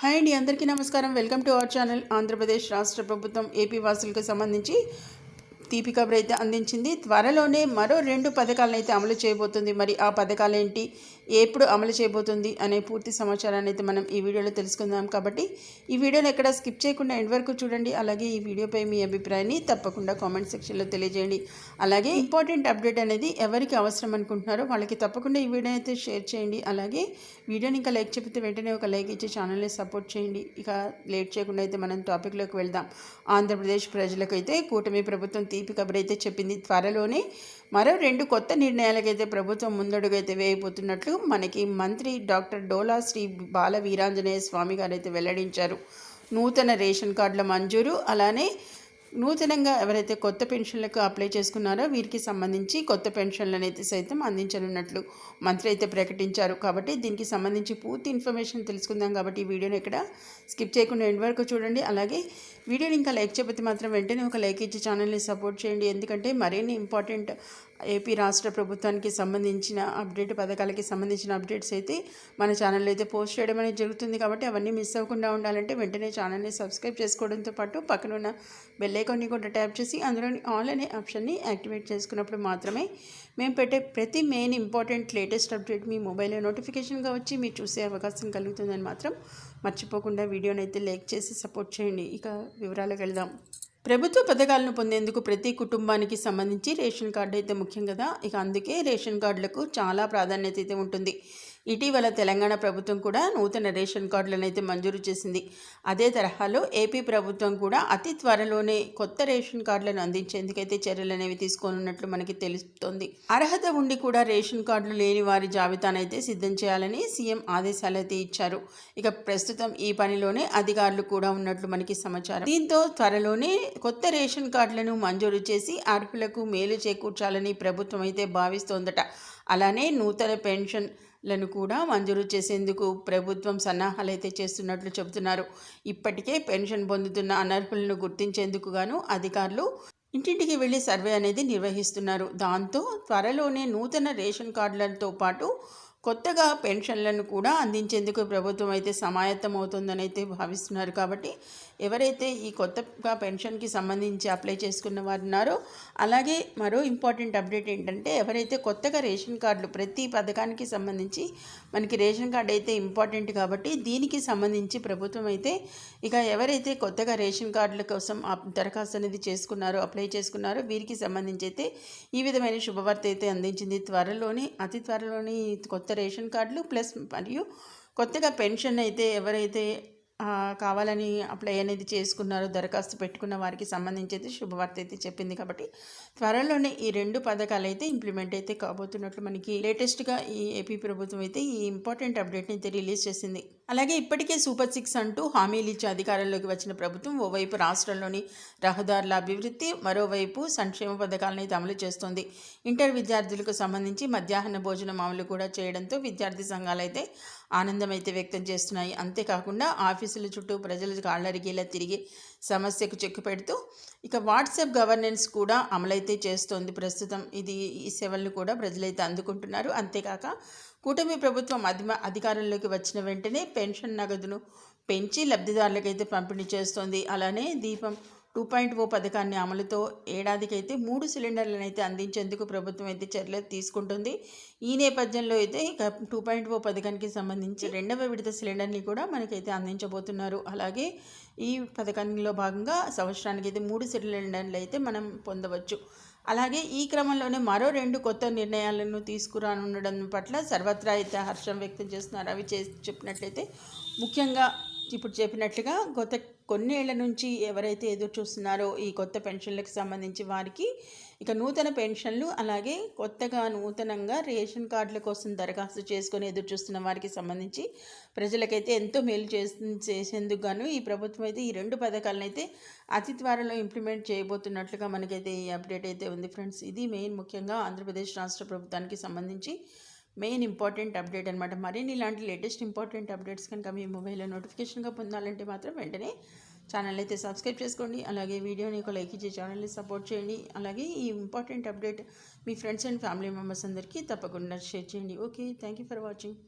Hi అండి అందరికీ నమస్కారం. Welcome to our channel Andhra Pradesh రాష్ట్ర ప్రభుత్వం ఏపీ వాసులకు సంబంధించి. తీపి కబర్ అయితే అందించింది. త్వరలోనే మరో రెండు పథకాలను అయితే అమలు చేయబోతుంది. మరి ఆ పథకాలు ఏంటి ఎప్పుడు అమలు చేయబోతుంది? అనే పూర్తి సమాచారాన్ని అయితే మనం ఈ వీడియోలో తెలుసుకుందాం. కాబట్టి ఈ వీడియోని ఎక్కడ స్కిప్ చేయకుండా ఎండ్ వరకు చూడండి. అలాగే ఈ వీడియోపై మీ అభిప్రాయాన్ని తప్పకుండా కామెంట్ సెక్షన్లో తెలియజేయండి. అలాగే ఇంపార్టెంట్ అప్డేట్ అనేది ఎవరికి అవసరం అనుకుంటున్నారో వాళ్ళకి తప్పకుండా ఈ వీడియో అయితే షేర్ చేయండి. అలాగే వీడియోని ఇంకా లైక్ చెప్తే వెంటనే ఒక లైక్ ఇచ్చి ఛానల్ని సపోర్ట్ చేయండి. ఇక లేట్ చేయకుండా అయితే మనం టాపిక్లోకి వెళ్దాం. ఆంధ్రప్రదేశ్ ప్రజలకు అయితే కూటమి ప్రభుత్వం తీపి కబురు చెప్పింది త్వరలోనే మరో రెండు కొత్త నిర్ణయాలకైతే ప్రభుత్వం ముందడుగైతే వేయబోతున్నట్లు మనకి మంత్రి డాక్టర్ డోలా శ్రీ బాల వీరాంజనేయ స్వామి గారు అయితే వెల్లడించారు. నూతన రేషన్ కార్డుల మంజూరు అలానే నూతనంగా ఎవరైతే కొత్త పెన్షన్లకు అప్లై చేసుకున్నారో వీరికి సంబంధించి కొత్త పెన్షన్లను అయితే సైతం అందించనున్నట్లు మంత్రి అయితే ప్రకటించారు. కాబట్టి దీనికి సంబంధించి పూర్తి ఇన్ఫర్మేషన్ తెలుసుకుందాం కాబట్టి ఈ వీడియోని ఇక్కడ స్కిప్ చేయకుండా ఎండ్ వరకు చూడండి. అలాగే వీడియోని ఇంకా లైక్ చేయబోతే మాత్రం వెంటనే ఒక లైక్ ఇచ్చి ఛానల్ని సపోర్ట్ చేయండి. ఎందుకంటే మరిన్ని ఇంపార్టెంట్ ఏపీ రాష్ట్ర ప్రభుత్వానికి సంబంధించిన అప్డేట్ పథకాలకి సంబంధించిన అప్డేట్స్ అయితే మన ఛానల్లో అయితే పోస్ట్ చేయడం అనేది జరుగుతుంది కాబట్టి అవన్నీ మిస్ అవ్వకుండా ఉండాలంటే వెంటనే ఛానల్ని సబ్స్క్రైబ్ చేసుకోవడంతో పాటు పక్కన ఉన్న బెల్లైకాన్ని కూడా ట్యాప్ చేసి అందులోని ఆల్ అనే ఆప్షన్ని యాక్టివేట్ చేసుకున్నప్పుడు మాత్రమే మేము పెట్టే ప్రతి మెయిన్ ఇంపార్టెంట్ లేటెస్ట్ అప్డేట్ మీ మొబైల్లో నోటిఫికేషన్గా వచ్చి మీరు చూసే అవకాశం కలుగుతుందని మాత్రం మర్చిపోకుండా వీడియోని అయితే లైక్ చేసి సపోర్ట్ చేయండి. ఇక వివరాలకు వెళ్దాం. ప్రభుత్వ పథకాలను పొందేందుకు ప్రతి కుటుంబానికి సంబంధించి రేషన్ కార్డు అయితే ముఖ్యం కదా? ఇక అందుకే రేషన్ కార్డులకు చాలా ప్రాధాన్యత అయితే ఉంటుంది. ఇటీవల తెలంగాణ ప్రభుత్వం కూడా నూతన రేషన్ కార్డులను అయితే మంజూరు చేసింది. అదే తరహాలో ఏపీ ప్రభుత్వం కూడా అతి త్వరలోనే కొత్త రేషన్ కార్డులను అందించేందుకైతే చర్యలు అనేవి తీసుకోనున్నట్లు మనకి తెలుస్తోంది. అర్హత ఉండి కూడా రేషన్ కార్డులు లేని వారి జాబితానైతే సిద్ధం చేయాలని సీఎం ఆదేశాలు అయితే ఇచ్చారు. ఇక ప్రస్తుతం ఈ పనిలోనే అధికారులు కూడా ఉన్నట్లు మనకి సమాచారం. దీంతో త్వరలోనే కొత్త రేషన్ కార్డులను మంజూరు చేసి అర్హులకు మేలు చేకూర్చాలని ప్రభుత్వం అయితే భావిస్తోందట. అలానే నూతన పెన్షన్ లను కూడా మంజూరు చేసేందుకు ప్రభుత్వం సన్నాహాలు అయితే చేస్తున్నట్లు చెబుతున్నారు. ఇప్పటికే పెన్షన్ పొందుతున్న అనర్హులను గుర్తించేందుకు గాను అధికారులు ఇంటింటికి వెళ్ళి సర్వే అనేది నిర్వహిస్తున్నారు. దాంతో త్వరలోనే నూతన రేషన్ కార్డులతో పాటు కొత్తగా పెన్షన్లను కూడా అందించేందుకు ప్రభుత్వం అయితే సమాయత్తమవుతుందని అయితే భావిస్తున్నారు. కాబట్టి ఎవరైతే ఈ కొత్తగా పెన్షన్కి సంబంధించి అప్లై చేసుకున్న వారు ఉన్నారో అలాగే మరో ఇంపార్టెంట్ అప్డేట్ ఏంటంటే ఎవరైతే కొత్తగా రేషన్ కార్డులు ప్రతి పథకానికి సంబంధించి మనకి రేషన్ కార్డు అయితే ఇంపార్టెంట్ కాబట్టి దీనికి సంబంధించి ప్రభుత్వం అయితే ఇక ఎవరైతే కొత్తగా రేషన్ కార్డుల కోసం దరఖాస్తు అనేది చేసుకున్నారో అప్లై చేసుకున్నారో వీరికి సంబంధించి అయితే ఈ విధమైన శుభవార్త అయితే అందించింది. త్వరలోనే అతి త్వరలోనే కొత్త రేషన్ కార్డులు ప్లస్ మరియు కొత్తగా పెన్షన్ అయితే ఎవరైతే కావాలని అప్లై అనేది చేసుకున్నారో దరఖాస్తు పెట్టుకున్న వారికి సంబంధించి అయితే శుభవార్త అయితే చెప్పింది కాబట్టి త్వరలోనే ఈ రెండు పథకాలు అయితే ఇంప్లిమెంట్ అయితే కాబోతున్నట్లు మనకి లేటెస్ట్గా ఈ ఏపీ ప్రభుత్వం అయితే ఈ ఇంపార్టెంట్ అప్డేట్ని అయితే రిలీజ్ చేసింది. అలాగే ఇప్పటికే సూపర్ సిక్స్ అంటూ హామీలు ఇచ్చి అధికారంలోకి వచ్చిన ప్రభుత్వం ఓవైపు రాష్ట్రంలోని రహదారుల అభివృద్ధి మరోవైపు సంక్షేమ పథకాలను అయితే అమలు చేస్తోంది. ఇంటర్ విద్యార్థులకు సంబంధించి మధ్యాహ్న భోజనం అమలు కూడా చేయడంతో విద్యార్థి సంఘాలు అయితే ఆనందం అయితే వ్యక్తం చేస్తున్నాయి. అంతేకాకుండా ఆఫీసుల చుట్టూ ప్రజలు కాళ్ళరిగేలా తిరిగి సమస్యకు చెక్ పెడుతూ ఇక వాట్సాప్ గవర్నెన్స్ కూడా అమలైతే చేస్తోంది ప్రస్తుతం. ఇది ఈ సేవలను కూడా ప్రజలైతే అందుకుంటున్నారు. అంతేకాక కూటమి ప్రభుత్వం అధిమ అధికారంలోకి వచ్చిన వెంటనే పెన్షన్ నగదును పెంచి లబ్ధిదారులకైతే పంపిణీ చేస్తోంది. అలానే దీపం టూ పాయింట్ ఓ పథకాన్ని అమలుతో ఏడాదికైతే మూడు సిలిండర్లను అయితే అందించేందుకు ప్రభుత్వం అయితే చర్యలు తీసుకుంటుంది. ఈ నేపథ్యంలో అయితే ఇక టూ పాయింట్ ఓ పథకానికి సంబంధించి రెండవ విడత సిలిండర్ని కూడా మనకైతే అందించబోతున్నారు. అలాగే ఈ పథకంలో భాగంగా సంవత్సరానికి అయితే మూడు సిలిండర్లు అయితే మనం పొందవచ్చు. అలాగే ఈ క్రమంలోనే మరో రెండు కొత్త నిర్ణయాలను తీసుకురానుండడం పట్ల సర్వత్రా అయితే హర్షం వ్యక్తం చేస్తున్నారు. అవి చేసి చెప్పినట్లయితే ముఖ్యంగా ఇప్పుడు చెప్పినట్లుగా గత కొన్నేళ్ళ నుంచి ఎవరైతే ఎదురు చూస్తున్నారో ఈ కొత్త పెన్షన్లకు సంబంధించి వారికి ఇక నూతన పెన్షన్లు అలాగే కొత్తగా నూతనంగా రేషన్ కార్డుల కోసం దరఖాస్తు చేసుకొని ఎదురు చూస్తున్న వారికి సంబంధించి ప్రజలకైతే ఎంతో మేలు చేసి చేసేందుకు గాను ఈ ప్రభుత్వం అయితే ఈ రెండు పథకాలను అయితే అతి త్వరలో ఇంప్లిమెంట్ చేయబోతున్నట్లుగా మనకైతే ఈ అప్డేట్ అయితే ఉంది. ఫ్రెండ్స్ ఇది మెయిన్ ముఖ్యంగా ఆంధ్రప్రదేశ్ రాష్ట్ర ప్రభుత్వానికి సంబంధించి మెయిన్ ఇంపార్టెంట్ అప్డేట్ అనమాట మరిన్ని ఇలాంటి లేటెస్ట్ ఇంపార్టెంట్ అప్డేట్స్ కనుక మీ మొబైల్లో నోటిఫికేషన్గా పొందాలంటే మాత్రం వెంటనే ఛానల్ అయితే సబ్స్క్రైబ్ చేసుకోండి. అలాగే వీడియోని ఒక లైక్ ఇచ్చి ఛానల్ని సపోర్ట్ చేయండి. అలాగే ఈ ఇంపార్టెంట్ అప్డేట్ మీ ఫ్రెండ్స్ అండ్ ఫ్యామిలీ మెంబర్స్ అందరికీ తప్పకుండా షేర్ చేయండి. Okay thank you for watching.